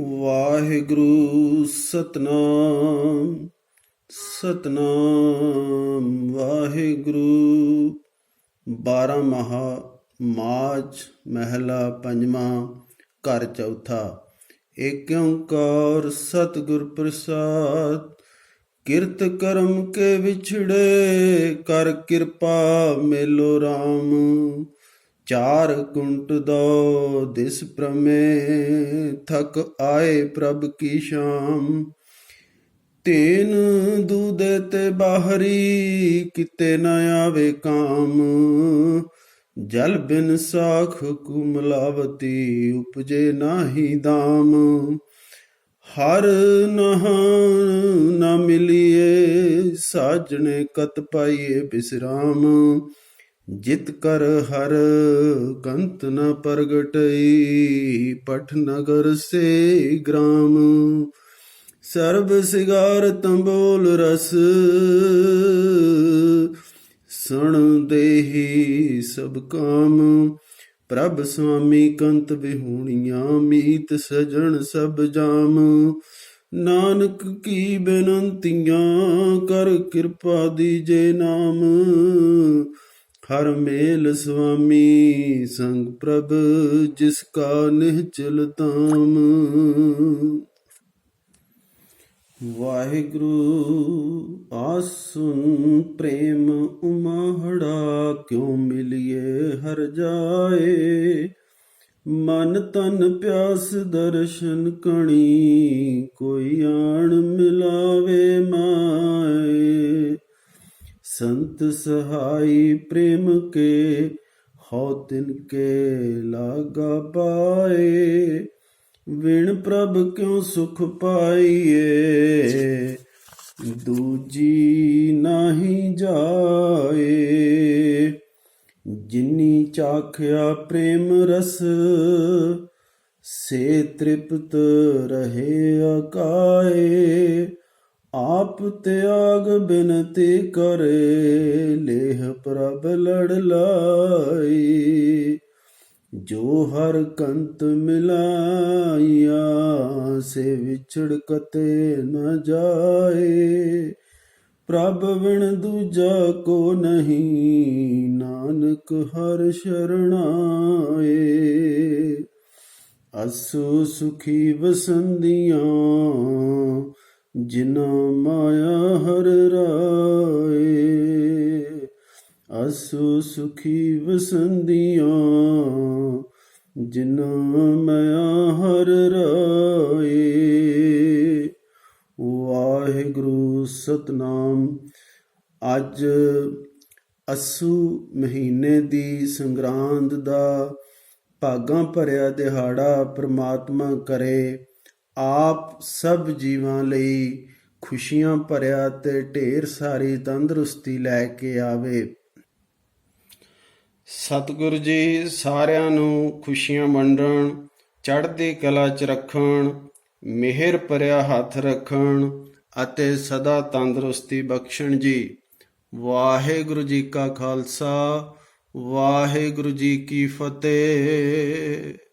ਵਾਹਿਗੁਰੂ, ਸਤਨਾਮ ਸਤਨਾਮ ਵਾਹਿਗੁਰੂ। ਬਾਰਾਂ ਮਹਾ ਮਾਜ ਮਹਿਲਾ ਪੰਜਵਾਂ ਘਰ ਚੌਥਾ। ਏਕ ਓੰਕਾਰ ਸਤਿਗੁਰ ਪ੍ਰਸਾਦ, ਕਿਰਤ ਕਰਮ ਕੇ ਵਿਛੜੇ, ਕਰ ਕਿਰਪਾ ਮੇਲੋ RAM ਚਾਰ ਕੁੰਟ ਦੋ, ਦਿਸ ਪ੍ਰਮੇ ਥਕ ਆਏ ਪ੍ਰਭ ਕੀ ਸ਼ਾਮ। ਤੇਨ ਦੂਦੇ ਤੇ ਬਾਹਰੀ ਕਿਤੇ ਨਾ ਆਵੇ ਕਾਮ। ਜਲ ਬਿਨ ਸਾਖ ਕੁਮਲਾਵਤੀ ਉਪਜੇ ਨਾਹੀ ਦਾਮ। ਹਰ ਨਹਾਨ ਨਾ ਮਿਲੀਏ, ਸਾਜਣੇ ਕਤ ਪਾਈਏ ਬਿਸਰਾਮ। ਜਿਤ ਕਰ ਹਰ ਕੰਤ ਨ ਪ੍ਰਗਟਈ, ਪਠ ਨਗਰ ਸੇ ਗ੍ਰਾਮ। ਸਰਬ ਸਿਗਾਰ ਤੰਬੋਲ ਰਸ, ਸੁਣ ਦੇਹੀ ਸਭ ਕਾਮ। ਪ੍ਰਭ ਸੁਆਮੀ ਕੰਤ ਵਿਹੂਣੀਆਂ, ਮੀਤ ਸਜਣ ਸਭ ਜਾਮ। ਨਾਨਕ ਕੀ ਬੇਨੰਤੀਆਂ, ਕਰ ਕਿਰਪਾ ਦੀਜੇ ਨਾਮ। ਹਰ ਮੇਲ ਸੁਆਮੀ ਸੰਗ ਪ੍ਰਭ ਜਿਸ ਕਾ ਨਿਹਚਲ ਤਾਮ ਵਾਹਿਗੁਰੂ ਆਸੁਨ ਪ੍ਰੇਮ ਉਮਹੜਾ ਕਿਉ ਮਿਲਿਏ ਹਰ ਜਾਏ? ਮਨ ਤਨ ਪਿਆਸ ਦਰਸ਼ਨ ਕਣੀ ਕੋਈ ਆਣ ਮਿਲਾਵੇ ਮਾਏ। ਸੰਤ ਸਹਾਈ ਪ੍ਰੇਮ ਕੇ ਹਉ ਤਿਨ ਕੇ ਲਾਗਾ ਪਾਏ। ਵਿਣ ਪ੍ਰਭ ਕਿਉ ਸੁਖ ਪਾਈਏ? ਦੂਜੀ ਨਹੀਂ ਜਾਏ। ਜਿਨੀ ਚਾਖਿਆ ਪ੍ਰੇਮ ਰਸ, ਸੇ ਤ੍ਰਿਪਤ ਰਹੇ ਅਕਾਏ। ਆਪ ਤਿਆਗ ਬਿਨਤੀ ਕਰੇ, ਲੇਹ ਪ੍ਰਭ ਲੜ ਲਾਈ। ਜੋ ਹਰ ਕੰਤ ਮਿਲਾਈਆ, ਸੇ ਵਿਛੜ ਕਤੇ ਨ ਜਾਏ। ਪ੍ਰਭ ਵਿਣ ਦੂਜਾ ਕੋ ਨਹੀਂ, ਨਾਨਕ ਹਰ ਸ਼ਰਣਾਏ। ਅਸੂ ਸੁਖੀ ਵਸੰਦੀਆਂ ਜਿਨਾ ਮਾਇਆ ਹਰ ਰਾਏ ਅਸੂ ਸੁਖੀ ਵਸੰਦੀਆਂ ਜਿਨਾ ਮਾਇਆ ਹਰ ਰਾਏ। ਵਾਹਿਗੁਰੂ ਸਤਨਾਮ, ਅੱਜ ਅਸੂ ਮਹੀਨੇ ਦੀ ਸੰਗਰਾਂਦ ਦਾ ਭਾਗਾਂ ਭਰਿਆ ਦਿਹਾੜਾ ਪ੍ਰਮਾਤਮਾ ਕਰੇ। ਆਪ ਸਭ ਜੀਵਾਂ ਲਈ ਖੁਸ਼ੀਆਂ ਭਰਿਆ ਤੇ ਢੇਰ ਸਾਰੀ ਤੰਦਰੁਸਤੀ ਲੈ ਕੇ ਆਵੇ। ਸਤਿਗੁਰੂ ਜੀ, ਸਾਰਿਆਂ ਨੂੰ ਖੁਸ਼ੀਆਂ ਵੰਡਣ, ਚੜ੍ਹਦੀ ਕਲਾ 'ਚ ਰੱਖਣ, ਮਿਹਰ ਭਰਿਆ ਹੱਥ ਰੱਖਣ ਅਤੇ ਸਦਾ ਤੰਦਰੁਸਤੀ ਬਖਸ਼ਣ ਜੀ। ਵਾਹਿਗੁਰੂ ਜੀ ਕਾ ਖਾਲਸਾ, ਵਾਹਿਗੁਰੂ ਜੀ ਕੀ ਫਤਿਹ।